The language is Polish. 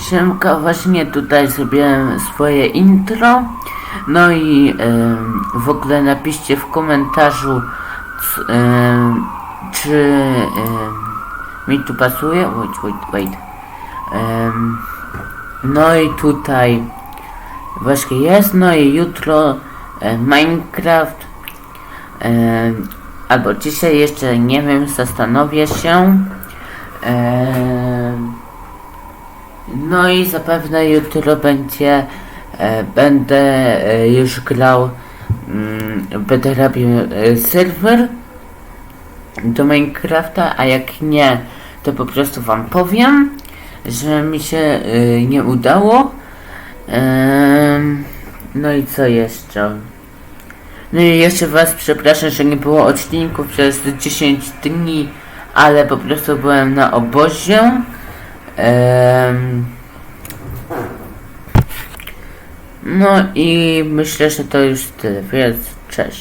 Siemka, właśnie tutaj zrobiłem swoje intro. No i w ogóle napiszcie w komentarzu, czy mi tu pasuje. Wait, wait, wait. No i tutaj właśnie jest, no i jutro e, Minecraft. Em, albo dzisiaj jeszcze nie wiem, zastanowię się. No i zapewne jutro będzie, e, będę e, już grał, mm, będę robił e, serwer do Minecrafta, a jak nie, to po prostu wam powiem, że mi się e, nie udało. Em, no i co jeszcze? No i jeszcze was przepraszam, że nie było odcinków przez 10 dni, ale po prostu byłem na obozie. Em, no i myślę, że to już tyle, więc cześć.